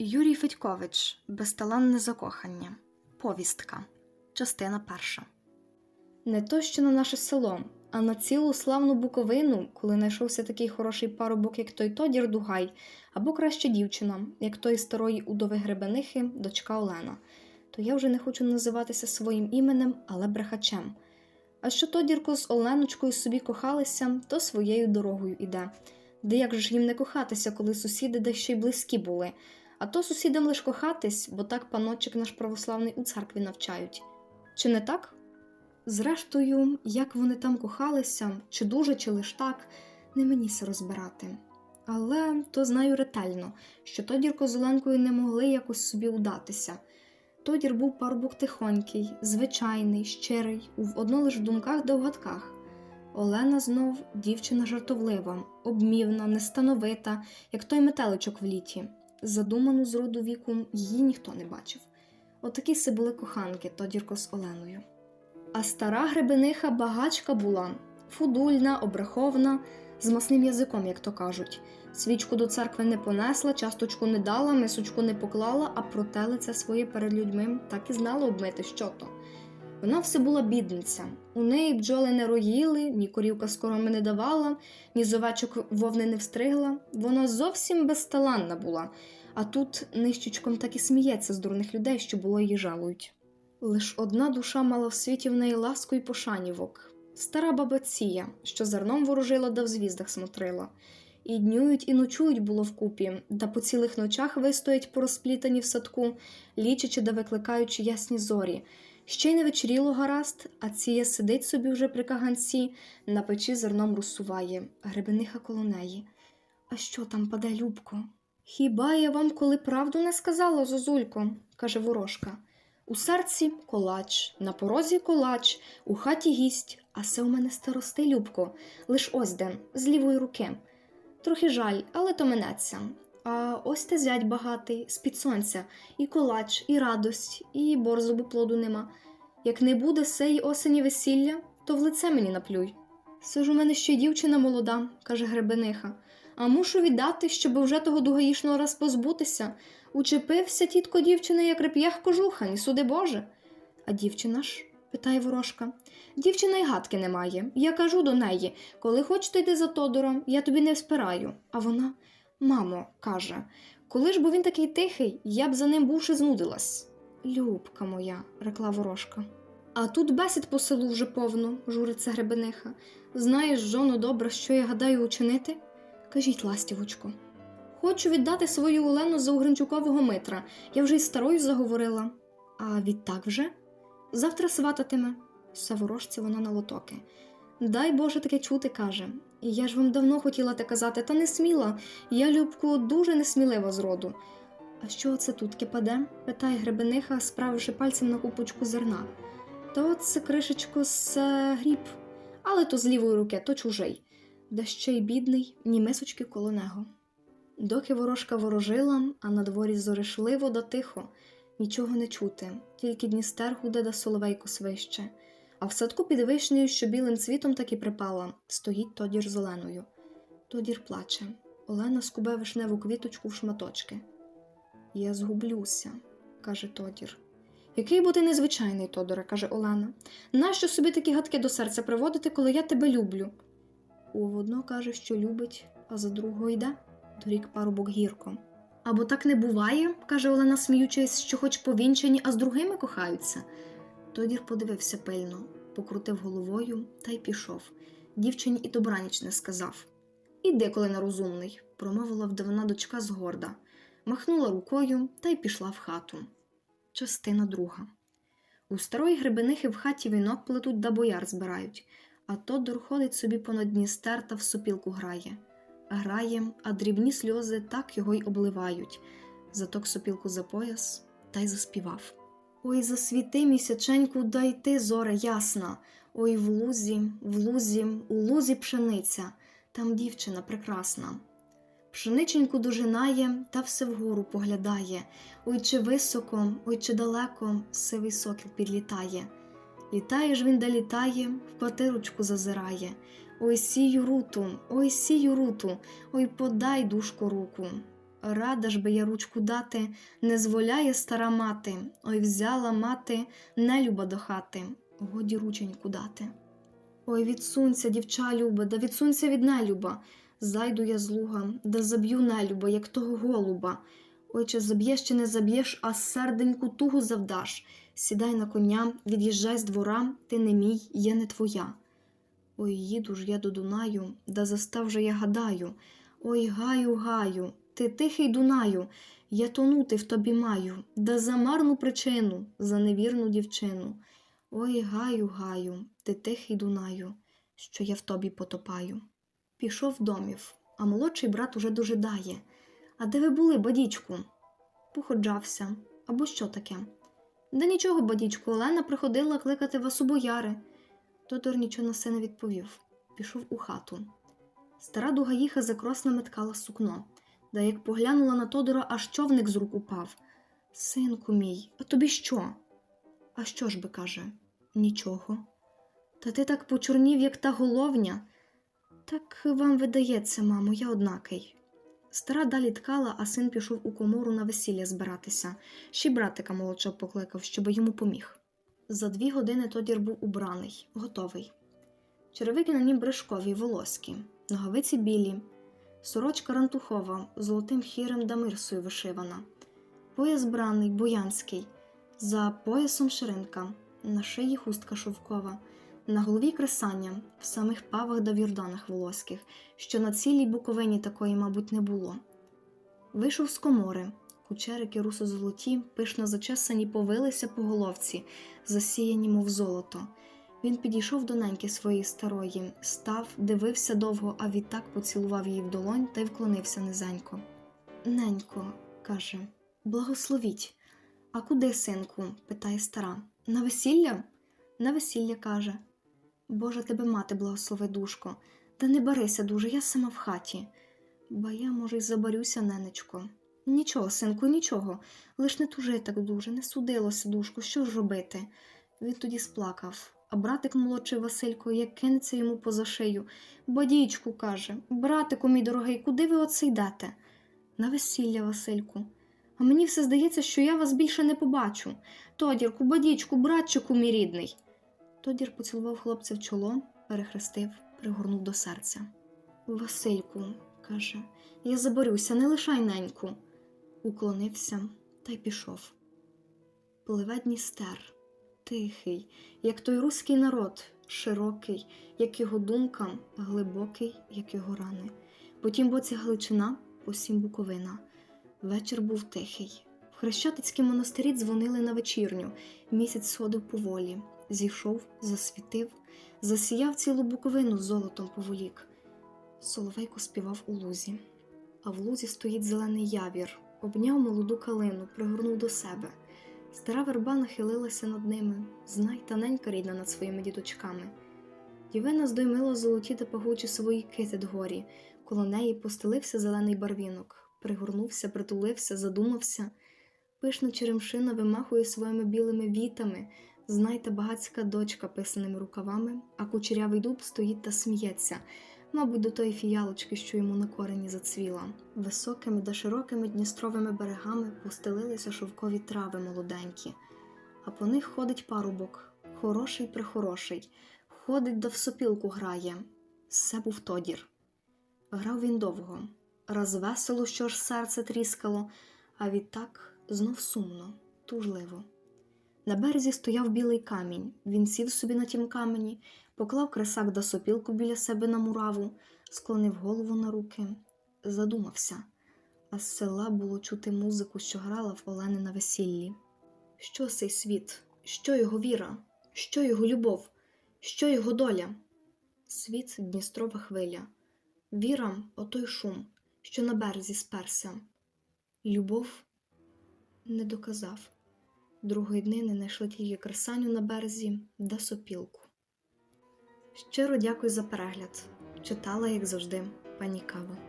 Юрій Федькович Безталанне закохання. Повістка. Частина перша. Не то що на наше село, а на цілу славну буковину, коли знайшовся такий хороший парубок, як той Тодір Дугай, або краще дівчина, як той старої удови Гребенихи, дочка Олена. То я вже не хочу називатися своїм іменем, але брехачем. А що Тодірко з Оленочкою собі кохалися, то своєю дорогою іде. Де як же ж їм не кохатися, коли сусіди дещо й близькі були, а то сусідам лиш кохатись, бо так паночок наш православний у церкві навчають. Чи не так? Зрештою, як вони там кохалися, чи дуже, чи лиш так, не мені се розбирати. Але то знаю ретельно, що Тодірко з Оленкою не могли якось собі удатися. Тодір був парубок тихонький, звичайний, щирий, в одно лиш в думках да в. Олена знов дівчина жартовлива, обмівна, нестановита, як той метеличок в літі. Задуману з роду віку її ніхто не бачив. Отакі си були коханки Тодірко з Оленою. А стара гребениха багачка була, фудульна, обраховна, з масним язиком, як то кажуть. Свічку до церкви не понесла, часточку не дала, мисочку не поклала, а про телеця своє перед людьми так і знала обмити, що то. Вона все була бідниця. У неї бджоли не роїли, ні корівка з короми не давала, ні з овечок вовни не встригла. Вона зовсім безталанна була, а тут нищечком так і сміється з дурних людей, що було її жалують. Лиш одна душа мала в світі в неї ласку й пошанівок стара баба Ція, що зерном ворожила да в звіздах смотрила. І днюють, і ночують було вкупі, да по цілих ночах вистоять порозплітані в садку, лічачи да викликаючи ясні зорі. Ще й не вечеріло гаразд, а ція сидить собі вже при каганці, на печі зерном розсуває, гребениха коло неї. А що там паде, Любко? Хіба я вам коли правду не сказала, Зозулько? каже ворожка. У серці колач, на порозі колач, у хаті гість, а се у мене старости, Любко, лиш ось де, з лівої руки. Трохи жаль, але то минеться. А ось те зять багатий, з-під сонця, і колач, і радость, і борзобу плоду нема. Як не буде сеї осені весілля, то в лице мені наплюй. Це ж у мене ще й дівчина молода, каже Гребениха, а мушу віддати, щоб вже того дугаїшного раз позбутися. Учепився тітко дівчини, як реп'ях кожуха, ні суди Боже. А дівчина ж? питає ворожка. Дівчина й гадки не має. Я кажу до неї коли хочете йди за Тодором, я тобі не спираю. А вона, мамо, каже, коли ж бо він такий тихий, я б за ним бувши знудилась. Любка моя, рекла ворожка. А тут бесід по селу вже повно, журиться гребениха. Знаєш, жоно, добре, що я гадаю учинити? Кажіть, ластівочко. Хочу віддати свою Олену за Угринчукового Митра. Я вже й старою заговорила. А відтак вже? Завтра свататиме. Все ворожці вона на лотоки. Дай Боже таке чути, каже. Я ж вам давно хотіла те казати, та не сміла. Я, Любку, дуже несмілива з роду. А що це тут кипаде? питає гребениха, справивши пальцем на купочку зерна. То це кришечко з е, гріб, але то з лівої руки, то чужий. Да ще й бідний, ні мисочки коло нього. Доки ворожка ворожила, а на дворі зоришливо да тихо, нічого не чути, тільки Дністер гуде да соловейко свище. А в садку під вишнею, що білим цвітом так і припала, стоїть Тодір з Оленою. Тодір плаче. Олена скубе вишневу квіточку в шматочки. Я згублюся, каже Тодір. Який бо незвичайний, Тодоре, каже Олена. Нащо собі такі гадки до серця приводити, коли я тебе люблю? У одно каже, що любить, а за другого йде, дорік парубок гірко. Або так не буває, каже Олена, сміючись, що хоч повінчані, а з другими кохаються. Тодір подивився пильно, покрутив головою та й пішов. Дівчині і добраніч не сказав. Іди, коли нерозумний, промовила вдавна дочка згорда, махнула рукою та й пішла в хату. Частина друга. У старої гребенихи в хаті вінок плетуть да бояр збирають, а Тодор ходить собі понад Дністер та в сопілку грає. Грає, а дрібні сльози так його й обливають. Заток сопілку за пояс та й заспівав. Ой, засвіти місяченьку, дай ти, зоре ясна. Ой, в лузі, в лузі, у лузі пшениця, там дівчина прекрасна. Пшениченьку дожинає та все вгору поглядає. Ой, чи високо, ой, чи далеко сивий сокіл підлітає. Літає ж він, де літає, в патирочку зазирає. Ой, сію руту, ой, сію руту, ой, подай душко руку. Рада ж би я ручку дати, не зволяє стара мати, ой взяла мати нелюба до хати, годі рученьку дати. Ой, відсунься, дівча люба, да відсунься від нелюба. Зайду я з луга, да заб'ю нелюба, як того голуба. Ой, чи заб'єш, чи не заб'єш, а серденьку тугу завдаш. Сідай на коня, від'їжджай з двора, ти не мій, я не твоя. Ой, їду ж я до Дунаю, да застав же я гадаю. Ой, гаю, гаю, ти тихий Дунаю, я тонути в тобі маю, да за марну причину, за невірну дівчину. Ой, гаю, гаю, ти тихий Дунаю, що я в тобі потопаю. Пішов домів, а молодший брат уже дожидає. А де ви були, бадічку? Походжався. Або що таке? Да нічого, бадічку, Олена приходила кликати вас у бояри. Тодор нічого на це не відповів. Пішов у хату. Стара дугаїха закросно меткала сукно, да як поглянула на Тодора, аж човник з рук упав. Синку мій, а тобі що? А що ж би каже? Нічого. Та ти так почорнів, як та головня. Так вам видається, мамо, я однакий. Стара далі ткала, а син пішов у комору на весілля збиратися. Ще й братика молодшого покликав, щоб йому поміг. За дві години Тодір був убраний, готовий. Черевики на нім бришкові, волоські, ногавиці білі, сорочка рантухова, золотим хірем да мирсою вишивана, пояс браний, боянський, за поясом ширинка, на шиї хустка шовкова, на голові кресання, в самих павах да вірданах волоських, що на цілій буковині такої, мабуть, не було. Вийшов з комори, кучерики русо золоті, пишно зачесані, повилися по головці, засіяні, мов золото. Він підійшов до неньки своєї старої, став, дивився довго, а відтак поцілував її в долонь та й вклонився низенько. Ненько, каже, благословіть. А куди, синку? питає стара. На весілля? На весілля каже. Боже тебе мати благослови, душко, та не барися дуже, я сама в хаті. Ба я, може, й забарюся, ненечко. Нічого, синку, нічого, лиш не тужи так дуже, не судилося, душко, що ж робити? Він тоді сплакав, а братик молодший Василько, як кинеться йому поза шию. Бадічку, каже, братику, мій дорогий, куди ви оце йдете? На весілля, Васильку. А мені все здається, що я вас більше не побачу. Тодірку, бадічку, братчику мій рідний. Тодір поцілував хлопця в чоло, перехрестив, пригорнув до серця. Васильку, каже, я заборюся, не лишай неньку. Уклонився та й пішов. Пливе Дністер, тихий, як той руський народ, широкий, як його думка, глибокий, як його рани. Потім боці Галичина, посім Буковина. Вечір був тихий. В Хрещатицькій монастирі дзвонили на вечірню. Місяць сходив поволі, зійшов, засвітив, засіяв цілу буковину золотом поволік. Соловейко співав у лузі, а в лузі стоїть зелений явір, обняв молоду калину, пригорнув до себе. Стара верба нахилилася над ними, знай таненька рідна над своїми діточками. Дівина здоймила золоті та пагучі свої кити дгорі, коло неї постелився зелений барвінок, пригорнувся, притулився, задумався. Пишна черемшина вимахує своїми білими вітами, знай та багацька дочка писаними рукавами, а кучерявий дуб стоїть та сміється, мабуть, до тої фіялочки, що йому на корені зацвіла. Високими та широкими дністровими берегами постелилися шовкові трави молоденькі, а по них ходить парубок, хороший прихороший, ходить да в сопілку грає. Це був Тодір. Грав він довго, раз весело, що ж серце тріскало, а відтак знов сумно, тужливо. На березі стояв білий камінь. Він сів собі на тім камені, поклав кресак да сопілку біля себе на мураву, склонив голову на руки, задумався, а з села було чути музику, що грала в Олени на весіллі. Що цей світ? Що його віра? Що його любов? Що його доля? Світ Дністрова хвиля, віра отой шум, що на березі сперся. Любов не доказав. Другої дни не знайшли тільки красаню на березі да сопілку. Щиро дякую за перегляд. Читала, як завжди, пані Кава.